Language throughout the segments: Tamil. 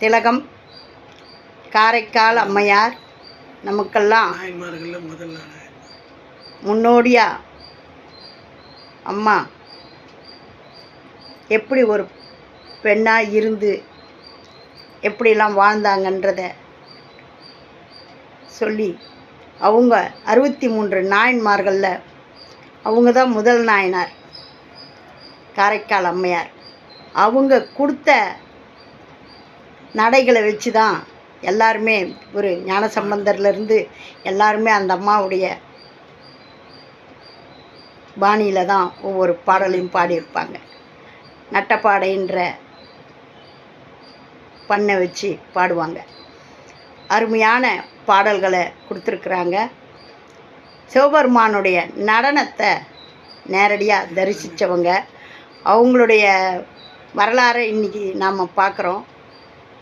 திலகம் காரைக்கால் அம்மையார் நமக்கெல்லாம் முன்னோடியா? அம்மா எப்படி ஒரு பெண்ணாக இருந்து எப்படிலாம் வாழ்ந்தாங்கன்றத சொல்லி அவங்க அறுபத்தி மூன்று நாயன்மார்களில் அவங்க தான் முதல் நாயனார் காரைக்கால் அம்மையார். அவங்க கொடுத்த நடைகளை வச்சு தான் எல்லாருமே ஒரு ஞான சம்பந்தர்லேருந்து எல்லாருமே அந்த அம்மாவுடைய பாணியில் தான் ஒவ்வொரு பாடலையும் பாடியிருப்பாங்க. நட்டப்பாடைன்ற பண்ணை வச்சு பாடுவாங்க. அருமையான பாடல்களை கொடுத்துருக்குறாங்க. சிவபெருமானுடைய நடனத்தை நேரடியாக தரிசித்தவங்க அவங்களுடைய வரலாறை இன்றைக்கி நாம் பார்க்குறோம்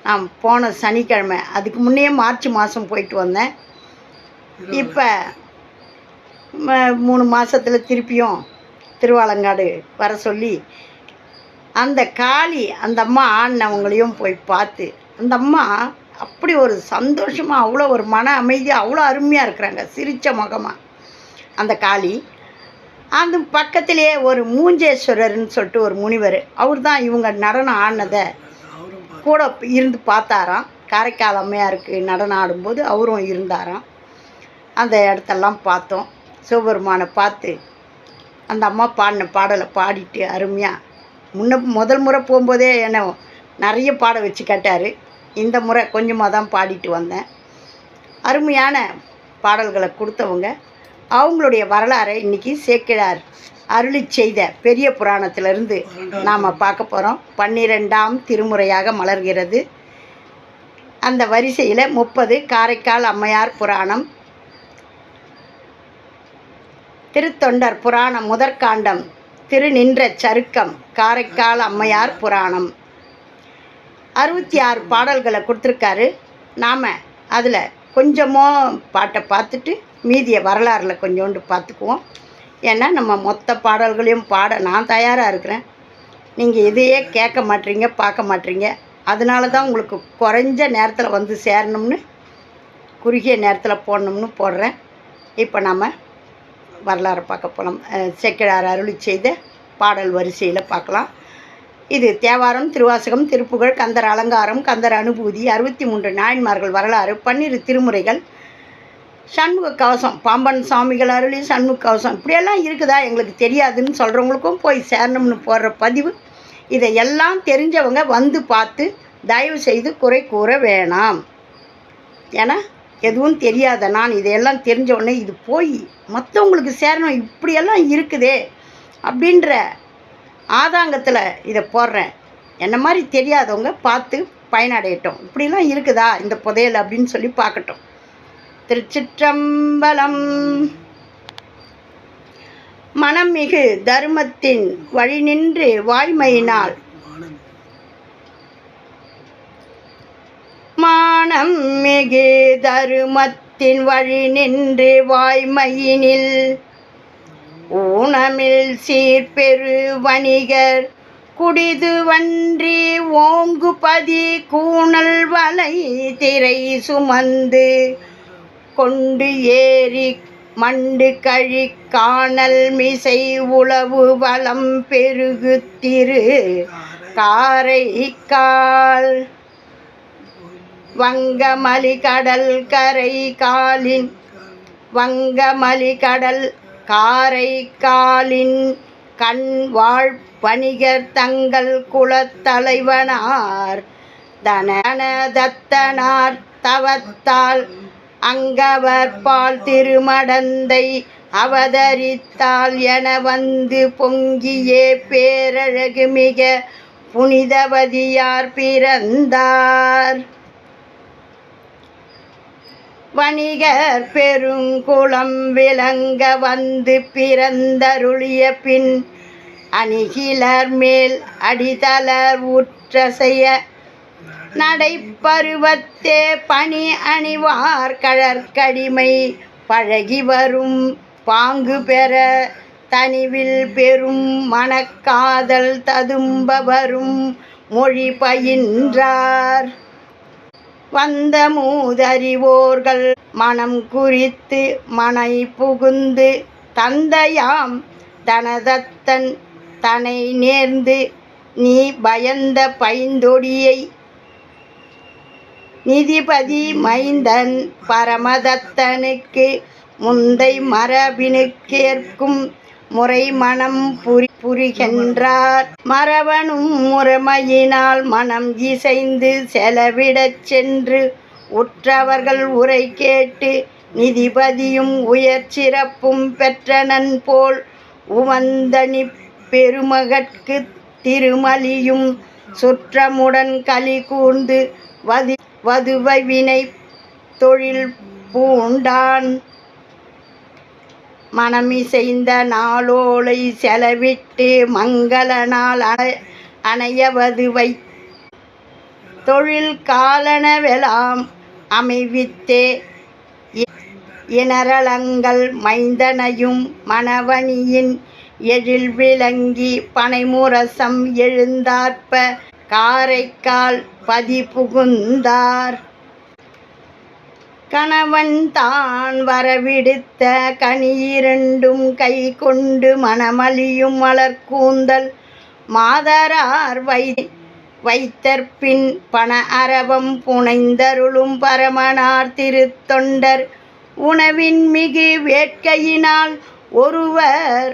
நான் போன சனிக்கிழமை அதுக்கு முன்னே மார்ச் மாதம் போயிட்டு வந்தேன். இப்போ மூணு மாதத்தில் திருப்பியும் திருவாலங்காடு வர சொல்லி அந்த காளி அந்த அம்மா ஆடினவங்களையும் போய் பார்த்து அந்த அம்மா அப்படி ஒரு சந்தோஷமாக அவ்வளோ ஒரு மன அமைதியாக அவ்வளோ அருமையாக இருக்கிறாங்க சிரித்த முகமாக அந்த காளி. அந்த பக்கத்திலேயே ஒரு மூஞ்சேஸ்வரர்னு சொல்லிட்டு ஒரு முனிவர் அவர் தான் இவங்க நடனம் ஆடினதை கூட இருந்து பார்த்தாராம். காரைக்கால் அம்மையாருக்கு நடனம் ஆடும்போது அவரும் இருந்தாராம். அந்த இடத்தெல்லாம் பார்த்தோம். சிவபெருமானை பார்த்து அந்த அம்மா பாடின பாடலை பாடிட்டு அருமையாக முன்ன முதல் முறை போகும்போதே என்னை நிறைய பாட வச்சு கேட்டார். இந்த முறை கொஞ்சமாக தான் பாடிட்டு வந்தேன். அருமையான பாடல்களை கொடுத்தவங்க. அவங்களுடைய வரலாறை இன்றைக்கி சேக்கிழார் அருளி செய்த பெரிய புராணத்திலிருந்து நாம் பார்க்க போகிறோம் பன்னிரெண்டாம் திருமுறையாக மலர்கிறது. அந்த வரிசையில் முப்பது காரைக்கால் அம்மையார் புராணம் திருத்தொண்டர் புராணம் முதற்காண்டம் திருநின்ற சருக்கம் காரைக்கால் அம்மையார் புராணம். அறுபத்தி ஆறு பாடல்களை கொடுத்துருக்காரு. நாம் அதில் கொஞ்சமோ பாட்டை பார்த்துட்டு மீதியை வரலாறில் கொஞ்சோண்டு பார்த்துக்குவோம். ஏன்னா நம்ம மொத்த பாடல்களையும் பாட நான் தயாராக இருக்கிறேன். நீங்கள் இதையே கேட்க மாட்டீங்க பார்க்க மாட்டீங்க. அதனால தான் உங்களுக்கு குறைஞ்ச நேரத்தில் வந்து சேரணும்னு குறுகிய நேரத்தில் போடணும்னு போடுறேன். இப்போ நாம் வரலாறு பார்க்க போகலாம் செக்கிழார் அருளி செய்த பாடல் வரிசையில் பார்க்கலாம். இது தேவாரம் திருவாசகம் திருப்புகழ் கந்தர் அலங்காரம் கந்தர் அனுபூதி அறுபத்தி மூன்று நாயன்மார்கள் வரலாறு பன்னிரு திருமுறைகள் சண்முக கவசம் பாம்பன் சாமிகள் அருளி சண்முக கவசம். இப்படியெல்லாம் இருக்குதா? எங்களுக்கு தெரியாதுன்னு சொல்கிறவங்களுக்கும் போய் சேரணும்னு போடுற பதிவு. இதை எல்லாம் தெரிஞ்சவங்க வந்து பார்த்து தயவு செய்து குறை கூற வேணாம். ஏன்னா எதுவும் தெரியாத நான் இதையெல்லாம் தெரிஞ்ச உடனே இது போய் மற்றவங்களுக்கு சேரணும் இப்படியெல்லாம் இருக்குதே அப்படின்ற ஆதாங்கத்தில் இதை போடுறேன். என்ன மாதிரி தெரியாதவங்க பார்த்து பயனடையட்டும். இப்படிலாம் இருக்குதா? இந்த புதையல் அப்படின்னு சொல்லி பார்க்கட்டும். திருச்சிற்றம்பலம். மனம் மிகு தர்மத்தின் வழி நின்று வாய்மையினால். மானம் மிகு தருமத்தின் வழி நின்று வாய்மையினில். ஊனமில் சீர்பெரு வணிகர் குடிது வன்றி ஓங்குபதி கூணல் வலை திரை சுமந்து. கொண்டு ஏறி மண்டு கழி காணல் மிசை உளவு வளம் பெருகு திரு காரைக்கால் வங்கமலி கடல் கரை காலின் வங்கமலி கடல் காரைக்காலின் கண் வாழ் வணிகர் தங்கள் குலத்தலைவனார் தனன தத்தனார் தவத்தால் அங்கவர் பால் திருமடந்தை அவதரித்தால் என வந்து பொங்கியே பேரழகு மிக புனிதவதியார் பிறந்தார். வணிகர் பெருங்குளம் விளங்க வந்து பிறந்தருளிய பின் அணிகிலர் மேல் அடிதலர் உற்றசைய நடைப்பருவத்தே பணி அணிவார் கழற்கடிமை பழகி வரும். பாங்கு பெற தனிவில் பெரும் மனக்காதல் ததும்ப வரும். மொழி பயின்றார். வந்த மூதறிவோர்கள் மனம் குறித்து மனை புகுந்து தந்தையாம் தனதத்தன் தனை நேர்ந்து நீ பயந்த பைந்தொடியை நிதிபதி மைந்தன் பரமதத்தனுக்கு முந்தை மரபினுக்கேற்கும் முறை மனம் புரி புரிகின்றார். மரவனும் முறைமையினால் மனம் இசைந்து செலவிடச் சென்று உற்றவர்கள் உரை கேட்டு நிதிபதியும் உயர் சிறப்பும் பெற்றனன் போல் உவந்தனி பெருமகற்கு திருமலியும் சுற்றமுடன் களி கூர்ந்து வதி வதுவை வினை தொழில் பூண்டான். மனமிசைந்த நாளோலை செலவிட்டு மங்கள நாள் அணை- அணையவதுவை தொழில் காலனவெலாம் அமைவித்தே இ- இணரலங்கள் மைந்தனையும் மணவணியின் எழில் விளங்கி பனைமுரசம் எழுந்தாற்ப காரைக்கால் பதி புகுந்தார் கணவன் தான் வரவிடுத்த கனியிரண்டும் கை கொண்டு மணமலியும் மலர்கூந்தல். மாதரார் வை வைத்தற்பின் பண அரவம் புனைந்தருளும் பரமனார் திருத்தொண்டர். உணவின் மிகு வேட்கையினால் ஒருவர்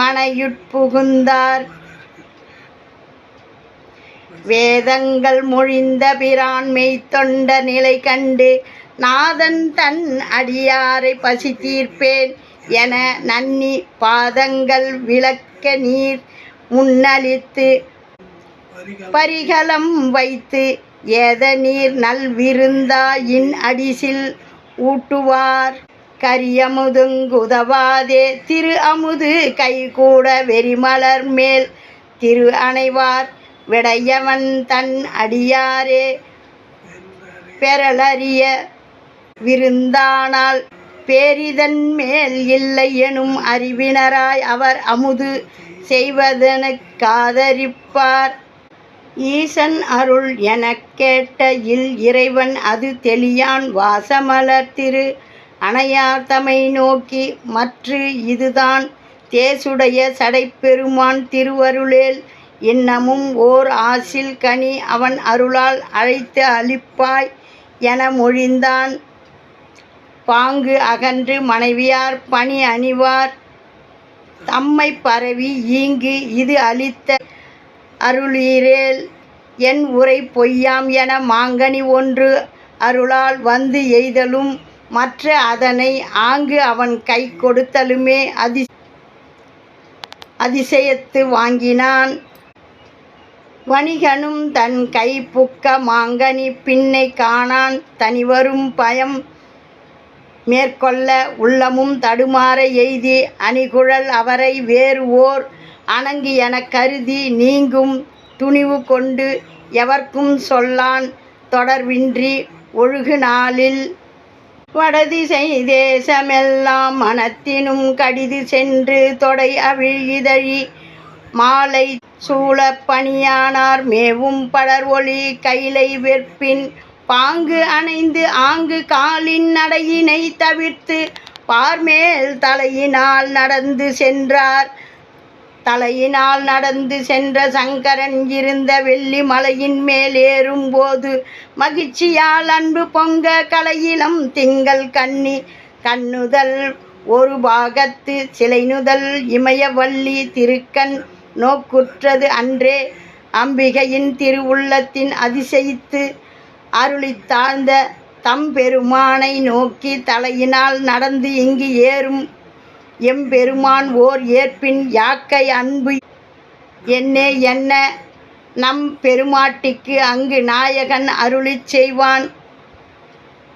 மனையுட்புகுந்தார். வேதங்கள் மொழிந்த பிரான் மெய்த்தொண்ட நிலை கண்டு நாதன் தன் அடியாரை பசி தீர்ப்பேன் என நன்னி பாதங்கள் விளக்க நீர் முன்னளித்து பரிகலம் வைத்து ஏத நீர் நல்விருந்தாயின் அடிசில் ஊட்டுவார். கரியமுதுங்குதவாதே திரு அமுது கைகூட வெறிமலர் மேல் திரு அணைவார். விடையவன் தன் அடியாரே. பெறலறிய விருந்தானால் பேரிதன் மேல் இல்லை எனும் அறிவினராய் அவர் அமுது செய்வதென காதரிப்பார். ஈசன் அருள் எனக் கேட்ட இல் இறைவன் அது தெளியான் வாசமலர் திரு. அணையாத்தமை நோக்கி மற்று இதுதான் தேசுடைய சடைப்பெருமான் திருவருளேல். இன்னமும் ஓர் ஆசில் கனி அவன் அருளால் அழைத்து அளிப்பாய் என மொழிந்தான். பாங்கு அகன்று மனைவியார் பணி அணிவார். தம்மை பரவி ஈங்கு இது அளித்த அருளீரேல். என் உரை பொய்யாம் என மாங்கனி ஒன்று அருளால் வந்து எய்தலும் மற்ற அதனை ஆங்கு அவன் கை கொடுத்தலுமே அதி அதிசயத்து வாங்கினான். வணிகனும் தன் கை புக்க மாங்கனி பின்னை காணான் தனிவரும் பயம். மேற்கொள்ள உள்ளமும் தடுமாற எய்தி அணிகுழல் அவரை வேறு ஓர் அணங்கு எனக் கருதி நீங்கும் துணிவு கொண்டு எவர்க்கும் சொல்லான் தொடர்வின்றி ஒழுகு நாளில். வடதிசை தேசமெல்லாம் மனத்தினும் கடிது சென்று தொடை அவிழ் இதழி மாலை சூழ பணியானார். மேவும் படர் ஒளி கைலை வெற்பின் பாங்கு அணைந்து ஆங்கு காலின் நடையினை தவிர்த்து பார்மேல் தலையினால் நடந்து சென்றார். தலையினால் நடந்து சென்ற சங்கரன் இருந்த வெள்ளி மலையின் மேல் ஏறும்போது மகிழ்ச்சியால் அன்பு பொங்க கலையிலம் திங்கள் கண்ணி கண்ணுதல் ஒரு பாகத்து சிலைநுதல் இமயவள்ளி திருக்கண் நோக்குற்றது அன்றே அம்பிகையின் திருவுள்ளத்தின் அதிசயித்து அருளி தாழ்ந்த தம்பெருமானை நோக்கி தலையினால் நடந்து இங்கு ஏறும் எம்பெருமான் ஓர் ஏற்பின் யாக்கை அன்பு. என்னே என்ன? நம் பெருமாட்டிக்கு அங்கு நாயகன் அருளிச் செய்வான்.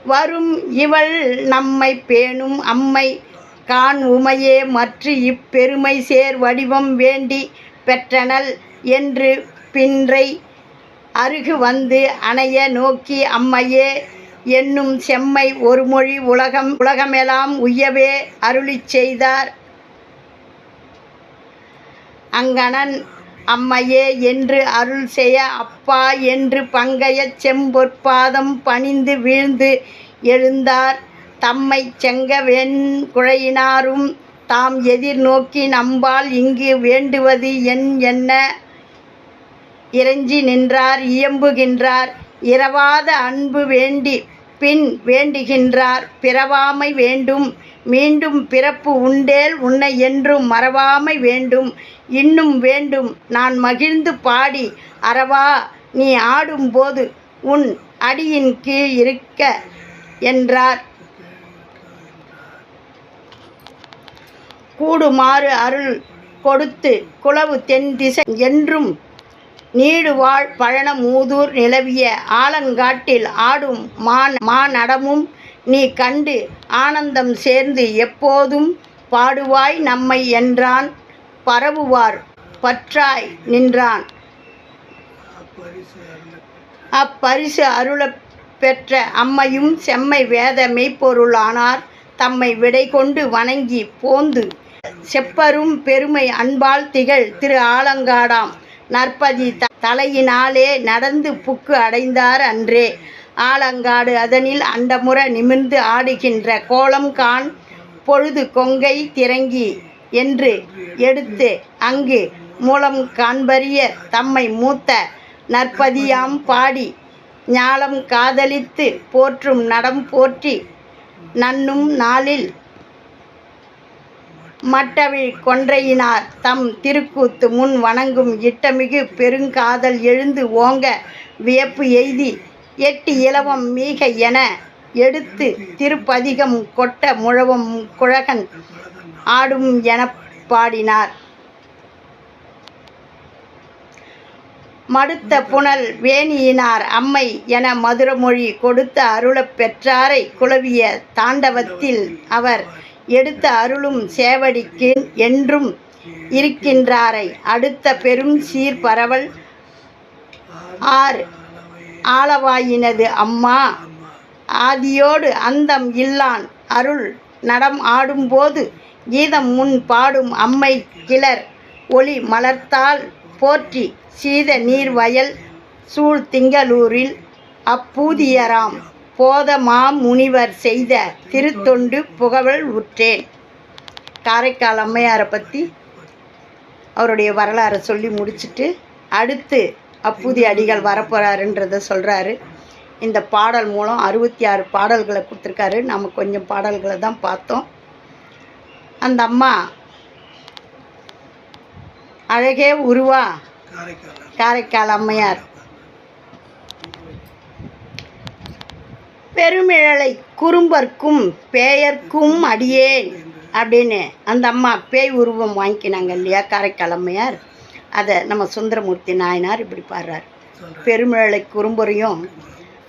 வரும் இவள் நம்மை பேணும் அம்மை. கான் உமையே மற்ற இப்பெருமை சேர் வடிவம் வேண்டி பெற்றனள் என்று பின்றை அருகு வந்து அணைய நோக்கி அம்மையே என்னும் செம்மை ஒரு மொழி உலகம் உலகமெல்லாம் உய்யவே அருளிச் செய்தார். அங்கணன் அம்மையே என்று அருள் செய்ய அப்பா என்று பங்கையச் செம்பொற்பாதம் பணிந்து வீழ்ந்து எழுந்தார். தம்மை செங்க வெண்குழையினாரும் தாம் எதிர்நோக்கி நம்பால் இங்கு வேண்டுவது என் என்ன? இறைஞ்சி நின்றார் இயம்புகின்றார் இரவாத அன்பு வேண்டி பின் வேண்டுகின்றார் பிறவாமை வேண்டும் மீண்டும் பிறப்பு உண்டேல் உன்னை என்றும் மறவாமை வேண்டும் இன்னும் வேண்டும் நான் மகிழ்ந்து பாடி அறவா நீ ஆடும்போது உன் அடியின் கீழ் இருக்க என்றார். கூடுமாறு அருள் கொடுத்து குளவு தென் திசை என்றும் நீடுவாழ் பழனமூதூர் நிலவிய ஆலங்காட்டில் ஆடும் மான் மாநடமும் நீ கண்டு ஆனந்தம் சேர்ந்து எப்போதும் பாடுவாய் நம்மை என்றான் பரவுவார் பற்றாய் நின்றான். அப்பரிசு அருள அப்பரிசு அருளப் பெற்ற அம்மையும் செம்மை வேத மெய்ப்பொருளானார். தம்மை விடை கொண்டு வணங்கி போந்து செப்பரும் பெருமை அன்பால் திகழ் திரு ஆலங்காடாம். நற்பதி த தலையினாலே நடந்து புக்கு அடைந்தார் அன்றே. ஆலங்காடு அதனில் அண்டமுற நிமிர்ந்து ஆடுகின்ற கோலம் கான் பொழுது கொங்கை திரங்கி என்று எடுத்து அங்கு மூலம் காண்பறிய தம்மை மூத்த நற்பதியாம் பாடி ஞாலம் காதலித்து போற்றும் நடம் போற்றி நன்னும் நாளில் மட்டவிழ் கொன்றையினார். தம் திருக்கூத்து முன் வணங்கும் இட்டமிகு பெருங்காதல் எழுந்து ஓங்க வியப்பு எய்தி எட்டு இலவம் மீக என எடுத்து திருப்பதிகம் கொட்ட முழவும் குழகன் ஆடும் என பாடினார். மடுத்த புனல் வேணியினார் அம்மை என மதுரமொழி கொடுத்த அருளப் பெற்றாரை குழவிய தாண்டவத்தில் அவர் எடுத்த அருளும் சேவடிக்கு என்றும் இருக்கின்றாரை. அடுத்த பெரும் சீர் பரவல் ஆர் ஆளவாயினது அம்மா. ஆதியோடு அந்தம் இல்லான் அருள் நடம் ஆடும்போது கீதம் முன் பாடும் அம்மை கிளர் ஒளி மலர்த்தால் போற்றி சீத நீர் வயல் சூழ் திங்களூரில் அப்பூதியராம். போத மாமுனிவர் செய்த திருத்தொண்டு புகழ் உற்றேன். காரைக்கால் அம்மையாரை பற்றி அவருடைய வரலாறை சொல்லி முடிச்சிட்டு அடுத்து அப்பூதி அடிகள் வரப்போகிறாருன்றத சொல்கிறாரு இந்த பாடல் மூலம் அறுபத்தி ஆறு பாடல்களை கொடுத்துருக்காரு. நம்ம கொஞ்சம் பாடல்களை தான் பார்த்தோம். அந்த அம்மா அழகே உருவா காரைக்கால் அம்மையார். பெருமிழலை குறும்பர்க்கும் பேயர்க்கும் அடியேன் அப்படின்னு அந்த அம்மா பேய் உருவம் வாங்கிக்கினாங்க இல்லையா? காரைக்கால் அம்மையார் அதை நம்ம சுந்தரமூர்த்தி நாயனார் இப்படி பாடுறார். பெருமிழலை குறும்பரையும்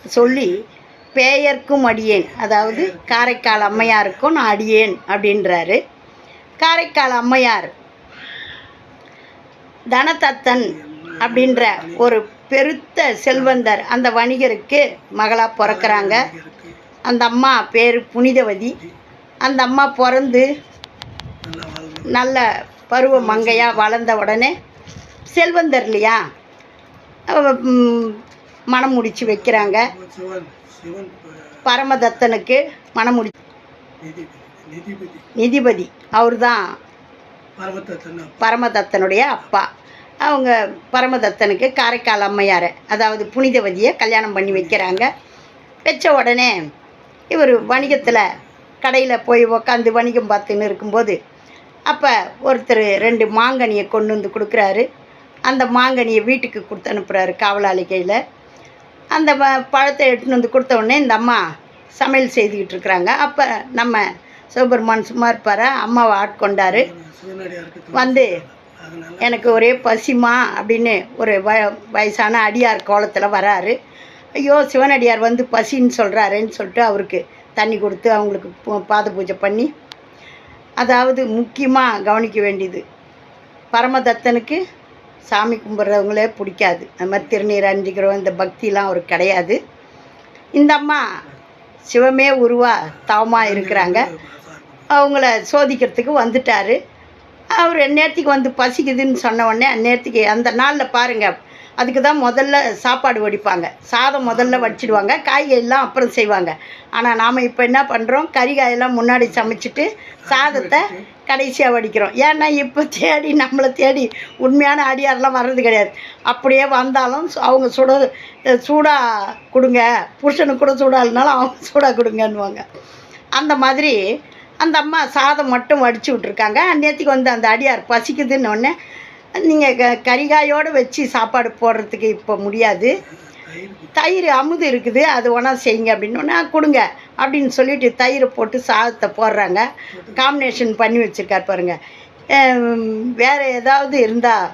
சொல்லி பேயர்க்கும் அடியேன். அதாவது காரைக்கால் அம்மையாருக்கும் நான் அடியேன் அப்படின்றாரு. காரைக்கால் அம்மையார் தனதத்தன் அப்படின்ற ஒரு பெருத்த செல்வந்தர் அந்த வணிகருக்கு மகளாக பிறக்கறாங்க. அந்த அம்மா பேர் புனிதவதி. அந்த அம்மா பிறந்து நல்லா பருவ மங்கையாக வளர்ந்த உடனே செல்வந்தர் இல்லையா? அவ, ம், மணம் முடிச்சு வைக்கிறாங்க. பரமதத்தனுக்கு மணம் முடி நிதிபதி. அவர் தான் பரமதத்தனுடைய அப்பா. அவங்க பரமதத்தனுக்கு காரைக்கால் அம்மையாரை அதாவது புனிதவதியை கல்யாணம் பண்ணி வைக்கிறாங்க. வச்ச உடனே இவர் வணிகத்தில் கடையில் போய் உக்காந்து வணிகம் பார்த்துன்னு இருக்கும்போது அப்போ ஒருத்தர் ரெண்டு மாங்கனியை கொண்டு வந்து கொடுக்குறாரு. அந்த மாங்கனியை வீட்டுக்கு கொடுத்து அனுப்புகிறாரு காவலாளி கையில். அந்த ப- பழத்தை எடுத்துன்னு வந்து கொடுத்த உடனே இந்த அம்மா சமையல் செய்துக்கிட்டு இருக்கிறாங்க. அப்போ நம்ம சிவபெருமான் சும்மா இருப்பாரா? அம்மாவை ஆட்கொண்டாரு. வந்து எனக்கு ஒரே பசிமா அப்படின்னு ஒரு வ வயசான அடியார் கோலத்தில் வராரு. ஐயோ சிவனடியார் வந்து பசின்னு சொல்கிறாருன்னு சொல்லிட்டு அவருக்கு தண்ணி கொடுத்து அவங்களுக்கு பாத பூஜை பண்ணி அதாவது முக்கியமாக கவனிக்க வேண்டியது. பரமதத்தனுக்கு சாமி கும்பிட்றவங்களே பிடிக்காது. அது மாதிரி திருநீர் அணிஞ்சிக்கிறோம் இந்த பக்திலாம் அவருக்கு கிடையாது. இந்த அம்மா சிவமே உருவா தவமாக இருக்கிறாங்க. அவங்கள சோதிக்கிறதுக்கு வந்துட்டார். அவர் நேரத்துக்கு வந்து பசிக்குதுன்னு சொன்ன உடனே அந்நேரத்துக்கு அந்த நாளில் பாருங்கள் அதுக்கு தான் முதல்ல சாப்பாடு வடிப்பாங்க. சாதம் முதல்ல வடிச்சிடுவாங்க காய்கறிலாம் அப்புறம் செய்வாங்க. ஆனால் நாம் இப்போ என்ன பண்ணுறோம் கறிகாயெல்லாம் முன்னாடி சமைச்சிட்டு சாதத்தை கடைசியாக வடிக்கிறோம். ஏன்னா இப்போ தேடி நம்மளை தேடி உண்மையான அடியாரெலாம் வர்றது கிடையாது. அப்படியே வந்தாலும் அவங்க சுட சூடாக கொடுங்க. புருஷனுக்கு கூட சூடாக இல்லைனாலும் அவங்க சூடாக கொடுங்கன்னுவாங்க. அந்த மாதிரி அந்த அம்மா சாதம் மட்டும் வடித்து விட்ருக்காங்க நேற்றுக்கு வந்து அந்த அடியார் பசிக்குதுன்னொடனே நீங்கள் க கறிகாயோடு வச்சு சாப்பாடு போடுறதுக்கு இப்போ முடியாது. தயிர் அமுது இருக்குது அது ஒன்றா செய்யுங்க. அப்படின்னு கொடுங்க. அப்படின்னு சொல்லிட்டு தயிரை போட்டு சாதத்தை போடுறாங்க. காம்பினேஷன் பண்ணி வச்சுருக்கார் பாருங்கள் வேறு ஏதாவது இருந்தால்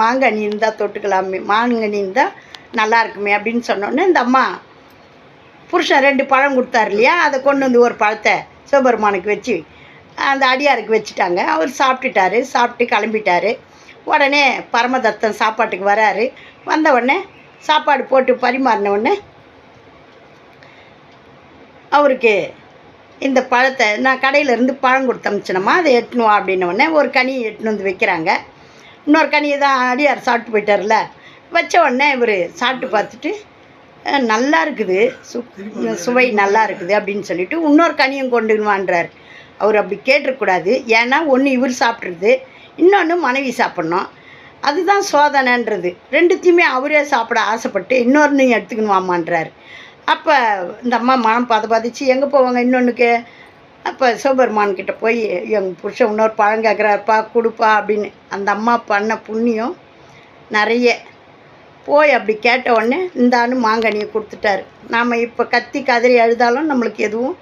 மாங்கனி இருந்தால் தொட்டுக்கலாமே மாங்கனி இருந்தால் நல்லா இருக்குமே அப்படின்னு சொன்னோன்னே இந்த அம்மா புருஷன் ரெண்டு பழம் கொடுத்தாரு இல்லையா அதை கொண்டு வந்து ஒரு பழத்தை சிவபெருமானுக்கு வச்சு அந்த அடியாருக்கு வச்சுட்டாங்க. அவர் சாப்பிட்டுட்டாரு சாப்பிட்டு கிளம்பிட்டாரு. உடனே பரமதத்தன் சாப்பாட்டுக்கு வராரு. வந்த உடனே சாப்பாடு போட்டு பரிமாறின உடனே அவருக்கு இந்த பழத்தை நான் கடையிலேருந்து பழம் கொடுத்து அமிச்சினோமா அதை எட்டணும் அப்படின்ன உடனே ஒரு கனி எட்டுன்னு வந்து வைக்கிறாங்க. இன்னொரு கனியை தான் அடியார் சாப்பிட்டு போயிட்டார்ல வச்ச உடனே இவர் சாப்பிட்டு பார்த்துட்டு நல்லா இருக்குது. சு சுவை நல்லா இருக்குது அப்படின்னு சொல்லிட்டு இன்னொரு கனியும் கொண்டுவான்றார் அவர் அப்படி கேட்டுருக்கூடாது ஏன்னா ஒன்று இவர் சாப்பிட்றது இன்னொன்று மனைவி சாப்பிட்ணும். அதுதான் சோதனைன்றது. ரெண்டுத்தையுமே அவரே சாப்பிட ஆசைப்பட்டு இன்னொன்று எடுத்துக்கணுமாமான்றார் அப்போ இந்த அம்மா மனம் பத பதிச்சு எங்கே போவாங்க இன்னொன்றுக்கு அப்போ சிவபெருமான் கிட்டே போய் எங்கள் புருஷன் இன்னொரு பழம் கேட்குறாருப்பா கொடுப்பா அப்படின்னு அந்த அம்மா பண்ண புண்ணியம் நிறைய. போய் அப்படி கேட்ட உடனே இந்தான்னு மாங்கனியை கொடுத்துட்டாரு. நாம் இப்போ கத்தி கதறி அழுதாலும் நம்மளுக்கு எதுவும்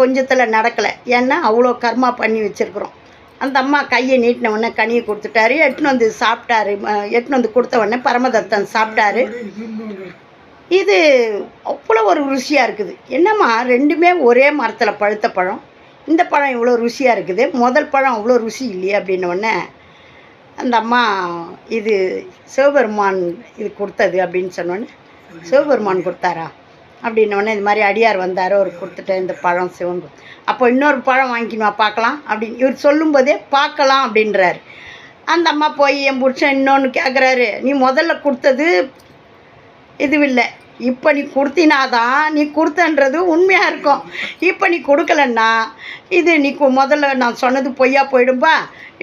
கொஞ்சத்தில் நடக்கலை. ஏன்னா அவ்வளோ கர்மா பண்ணி வச்சுருக்குறோம். அந்த அம்மா கையை நீட்டின உடனே கனியை கொடுத்துட்டாரு. எட்டுன்னு வந்து சாப்பிட்டாரு. எட்டுன்னு வந்து கொடுத்த உடனே பரமதத்தன் சாப்பிட்டாரு. இது அவ்வளோ ஒரு ருசியாக இருக்குது. என்னம்மா ரெண்டுமே ஒரே மரத்தில் பழுத்த பழம். இந்த பழம் இவ்வளோ ருசியாக இருக்குது. முதல் பழம் அவ்வளோ ருசி இல்லையே அப்படின்ன உடனே அந்த அம்மா இது சிவபெருமான் இது கொடுத்தது அப்படின்னு சொன்னோன்னே சிவபெருமான் கொடுத்தாரா? அப்படின்னோடனே இது மாதிரி அடியார் வந்தார் அவர் கொடுத்துட்டேன் இந்த பழம் சிவன் அப்போ இன்னொரு பழம் வாங்கிக்கணுமா பார்க்கலாம் அப்படின்னு. இவர் சொல்லும்போதே பார்க்கலாம் அப்படின்றாரு. அந்த அம்மா போய் என் புருஷன் இன்னொன்று கேட்குறாரு நீ முதல்ல கொடுத்தது இதுவில்லை. இப்போ நீ கொடுத்தினாதான் நீ கொடுத்தன்றது உண்மையாக இருக்கும். இப்போ நீ கொடுக்கலன்னா இது நீ முதல்ல நான் சொன்னது பொய்யா போயிடும்பா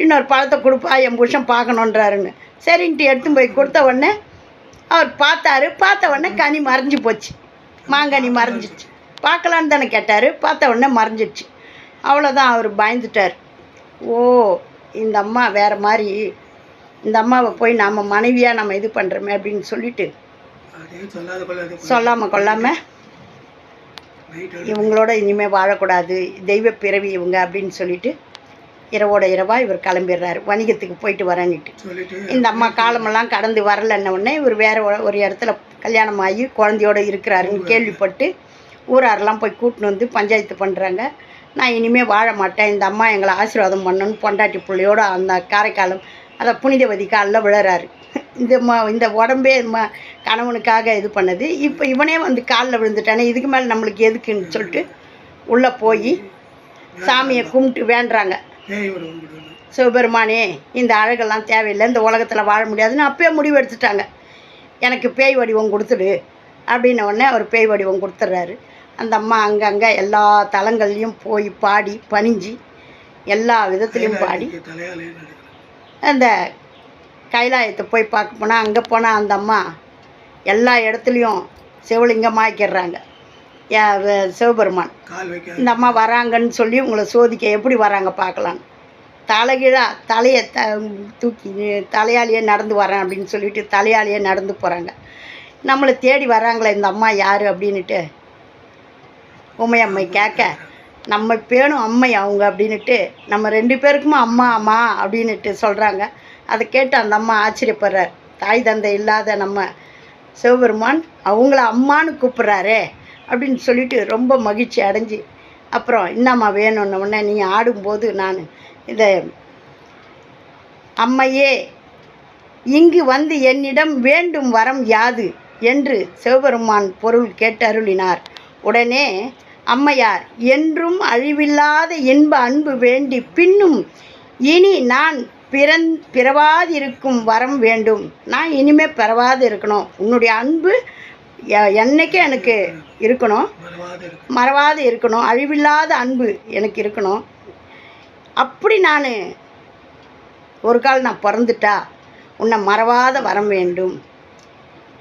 இன்னொரு பழத்தை கொடுப்பா என் புருஷன் பார்க்கணுன்றாருன்னு. சரின்ட்டு எடுத்து போய் கொடுத்த உடனே அவர் பார்த்தாரு. பார்த்த உடனே கனி மறைஞ்சு போச்சு. மாங்கனி மறைஞ்சிச்சு பார்க்கலான்னு தானே கேட்டார். பார்த்த உடனே மறைஞ்சிடுச்சு அவ்வளோதான் அவர் பயந்துட்டார். ஓ இந்த அம்மா வேறு மாதிரி. இந்த அம்மாவை போய் நம்ம மனைவியாக நம்ம இது பண்ணுறோமே அப்படின்னு சொல்லிட்டு சொல்லாமல் கொள்ளாமல் இவங்களோட இனிமேல் வாழக்கூடாது. தெய்வ பிறவி இவங்க அப்படின்னு சொல்லிட்டு இரவோட இரவாக இவர் கிளம்பிடுறாரு. வணிகத்துக்கு போயிட்டு வரேன்னுட்டு. இந்த அம்மா காலமெல்லாம் கடந்து வரலன்ன உடனே இவர் வேற ஒரு- இடத்துல கல்யாணம் ஆகி குழந்தையோட இருக்கிறாருன்னு கேள்விப்பட்டு ஊராரெல்லாம் போய் கூட்டின்னு வந்து பஞ்சாயத்து பண்ணுறாங்க நான் இனிமேல் வாழ மாட்டேன். இந்த அம்மா எங்களை ஆசீர்வாதம் பண்ணணும்னு பொண்டாட்டி பிள்ளையோட அந்த காரைக்காலம் அதை புனிதவதி காலில் விழறாரு. இந்த ம இந்த உடம்பே ம கணவனுக்காக இது பண்ணது. இப்போ இவனே வந்து காலில் விழுந்துட்டானே இதுக்கு மேலே நம்மளுக்கு எதுக்குன்னு சொல்லிட்டு உள்ளே போய் சாமியை கும்பிட்டு வேண்டுறாங்க. சிவபெருமானே இந்த அழகெல்லாம் தேவையில்லை இந்த உலகத்தில் வாழ முடியாதுன்னு அப்பயே முடிவு எடுத்துட்டாங்க. எனக்கு பேய் வடிவம் கொடுத்துடு அப்படின்ன உடனே அவர் பேய் வடிவம் கொடுத்துட்றாரு அந்த அம்மா அங்கங்கே எல்லா தலங்கள்லையும் போய் பாடி பணிஞ்சு எல்லா விதத்துலேயும் பாடி அந்த கைலாயத்தை போய் பார்க்க போனால் அங்கே போனால் அந்த அம்மா எல்லா இடத்துலையும் வ- சிவபெருமான். இந்த அம்மா வராங்கன்னு சொல்லி உங்களை சோதிக்க எப்படி வராங்க பார்க்கலாம். தலைகீழா தலையை த தூக்கி தலையாலேயே நடந்து வரேன் அப்படின்னு சொல்லிட்டு தலையாலேயே நடந்து போகிறாங்க நம்மளை தேடி வராங்களே இந்த அம்மா யார் அப்படின்னுட்டு. உமையம்மை கேட்க நம்ம பேணும் அம்மை அவங்க அப்படின்னுட்டு நம்ம ரெண்டு பேருக்குமே அம்மா அம்மா அப்படின்னுட்டு சொல்கிறாங்க அதை கேட்டு அந்த அம்மா ஆச்சரியப்படுறார். தாய் தந்தை இல்லாத நம்ம சிவபெருமான் அவங்கள அம்மான்னு கூப்பிட்றாரே அப்படின்னு சொல்லிட்டு ரொம்ப மகிழ்ச்சி அடைஞ்சு அப்புறம் என்னம்மா வேணும்னு உடனே நீ ஆடும்போது நான் இதை அம்மையே இங்கு வந்து என்னிடம் வேண்டும் வரம் யாது? என்று சிவபெருமான் பொருள் கேட்டருளினார் உடனே அம்மையார் என்றும் அழிவில்லாத இன்ப அன்பு வேண்டி பின்னும் இனி நான் பிறந் பிறவாதிருக்கும் வரம் வேண்டும். நான் இனிமே பிறவாது இருக்கணும். உன்னுடைய அன்பு எ- என்னைக்கும் எனக்கு இருக்கணும். மறவாத மறவாது இருக்கணும். அழிவில்லாத அன்பு எனக்கு இருக்கணும். அப்படி நான் ஒரு கால் நான் பிறந்துட்டா உன்னை மறவாத வரம் வேண்டும்.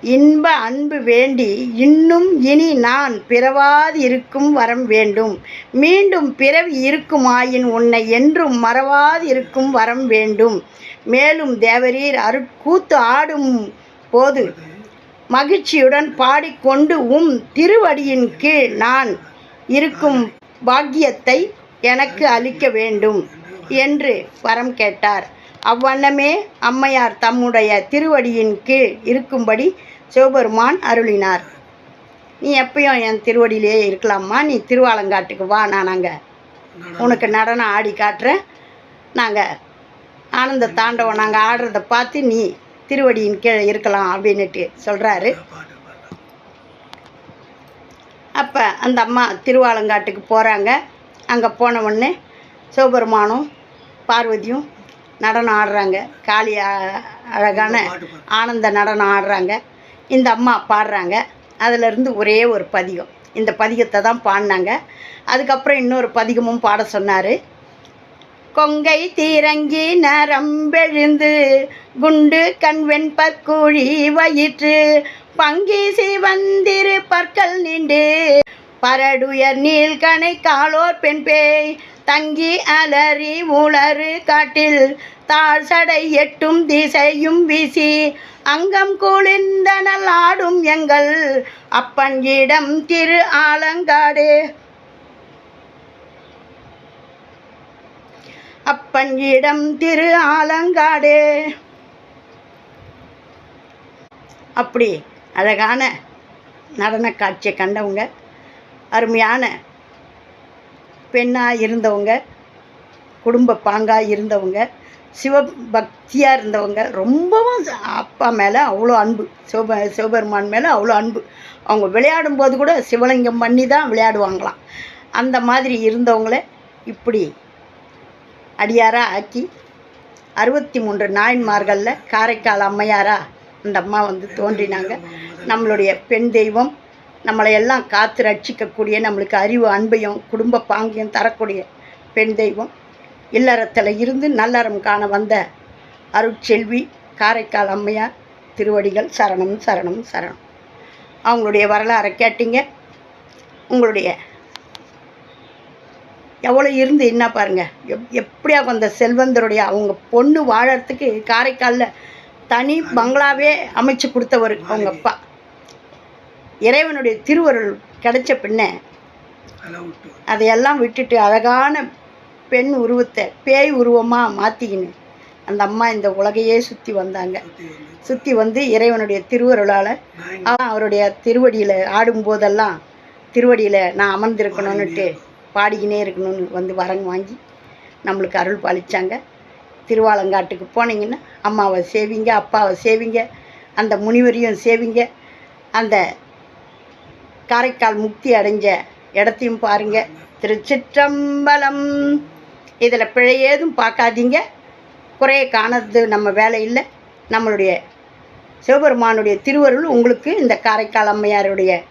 இன்ப அன்பு வேண்டி இன்னும் இனி நான் பிறவாது இருக்கும் வரம் வேண்டும். மீண்டும் பிறவி இருக்குமாயின் உன்னை என்றும் மறவாது இருக்கும் வரம் வேண்டும். மேலும் தேவரீர் அருட்கூத்து ஆடும் போது மகிழ்ச்சியுடன் பாடிக்கொண்டு உம் திருவடியின் கீழ் நான் இருக்கும் பாக்கியத்தை எனக்கு அளிக்க வேண்டும் என்று வரம் கேட்டார். அவ்வண்ணமே அம்மையார் தம்முடைய திருவடியின் கீழ் இருக்கும்படி சிவபெருமான் அருளினார். நீ எப்பயும் என் திருவடியிலேயே இருக்கலாம்மா நீ திருவாலங்காட்டுக்கு வா நான் நடனம். உனக்கு நடனம் ஆடி காட்டுறேன். நாங்கள் ஆனந்த தாண்டவம் நாங்கள் ஆடுறத பார்த்து நீ திருவடியின் கீழே இருக்கலாம் அப்படின்னுட்டு சொல்கிறாரு அப்போ அந்த அம்மா திருவாலங்காட்டுக்கு போகிறாங்க அங்கே போன உடனே சிவபெருமானும் பார்வதியும் நடனம் ஆடுறாங்க. காளி அழகான ஆனந்த நடனம் ஆடுறாங்க. இந்த அம்மா பாடுறாங்க. அதிலிருந்து ஒரே ஒரு பதிகம். இந்த பதிகத்தை தான் பாடினாங்க. அதுக்கப்புறம் இன்னொரு பதிகமும் பாட சொன்னார். கொங்கை தீரங்கி நரம்பெழுந்து குண்டு கண்வெண் பற்குழி வயிற்று பங்கி சிவந்திரு பற்கள் நின்று பரடுயர் நீள்கணை காலோர் பெண் பேய் தங்கி அலறி உளறு காட்டில் தாழ் சடை எட்டும் திசையும் வீசி அங்கம் குளிர்ந்தனல் ஆடும் எங்கள் அப்பன் இடம் திரு ஆலங்காடு. அப்பன் இடம் திரு ஆலங்காடு. அப்படி அழகான நடன காட்சியை கண்டவங்க அருமையான பெண்ணாக இருந்தவங்க குடும்ப பாங்காக இருந்தவங்க சிவபக்தியாக இருந்தவங்க ரொம்பவும் அப்பா மேலே அவ்வளோ அன்பு சிவப சிவபெருமான் மேலே அவ்வளோ அன்பு. அவங்க விளையாடும்போது கூட சிவலிங்கம் பண்ணி தான் விளையாடுவாங்களாம். அந்த மாதிரி இருந்தவங்கள இப்படி அடியாராக ஆக்கி அறுபத்தி மூன்று நாயன்மார்களில் காரைக்கால் அம்மையாராக அந்த அம்மா வந்து தோன்றினாங்க. நம்மளுடைய பெண் தெய்வம் நம்மளை எல்லாம் காத்து ரட்சிக்கக்கூடிய நம்மளுக்கு அறிவு அன்பையும் குடும்ப பாங்கியம் தரக்கூடிய பெண் தெய்வம். இல்லறத்தில் இருந்து நல்லறம் காண வந்த அருட்செல்வி காரைக்கால் அம்மையார் திருவடிகள் சரணம் சரணம் சரணம். அவங்களுடைய வரலாறை கேட்டீங்க. உங்களுடைய எவ்வளோ இருந்து என்ன பாருங்கள் எப் எப்படியா அந்த செல்வந்தருடைய அவங்க பொண்ணு வாழறதுக்கு காரைக்காலில் தனி பங்களாவே அமைச்சு கொடுத்தவர் அவங்க அப்பா. இறைவனுடைய திருவருள் கிடைச்ச பின்ன அதையெல்லாம் விட்டுட்டு அழகான பெண் உருவத்தை பேய் உருவமாக மாற்றிக்கின்னு அந்த அம்மா இந்த உலகையே சுற்றி வந்தாங்க. சுற்றி வந்து இறைவனுடைய திருவருளால் அவருடைய திருவடியில் ஆடும்போதெல்லாம் திருவடியில் நான் அமர்ந்திருக்கணும்னுட்டு பாடிக்கினே இருக்கணும்னு வந்து வரங்க வாங்கி நம்மளுக்கு அருள் பாலிச்சாங்க. திருவாலங்காட்டுக்கு போனீங்கன்னா அம்மாவை சேவிங்க அப்பாவை சேவிங்க அந்த முனிவரையும் சேவிங்க அந்த காரைக்கால் முக்தி அடைஞ்ச இடத்தையும் பாருங்க. திருச்சிற்றம்பலம். இதில் பிழை ஏதும் பார்க்காதீங்க. குறைய காணது நம்ம வேலை இல்லை. நம்மளுடைய சிவபெருமானுடைய திருவருள் உங்களுக்கு இந்த காரைக்கால் அம்மையாருடைய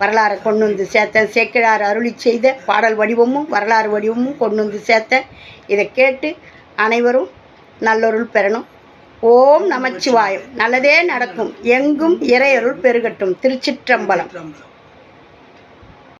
வரலாறை கொண்டு வந்து சேர்த்தேன். சேக்கிழார் அருளி செய்த பாடல் வடிவமும் வரலாறு வடிவமும் கொண்டு வந்து சேர்த்தேன். இதை கேட்டு அனைவரும் நல்லொருள் பெறணும். ஓம் நமச்சிவாயம். நல்லதே நடக்கும். எங்கும் இறையருள் பெருகட்டும். திருச்சிற்றம்பலம் திருச்சிற்றம்பலம்.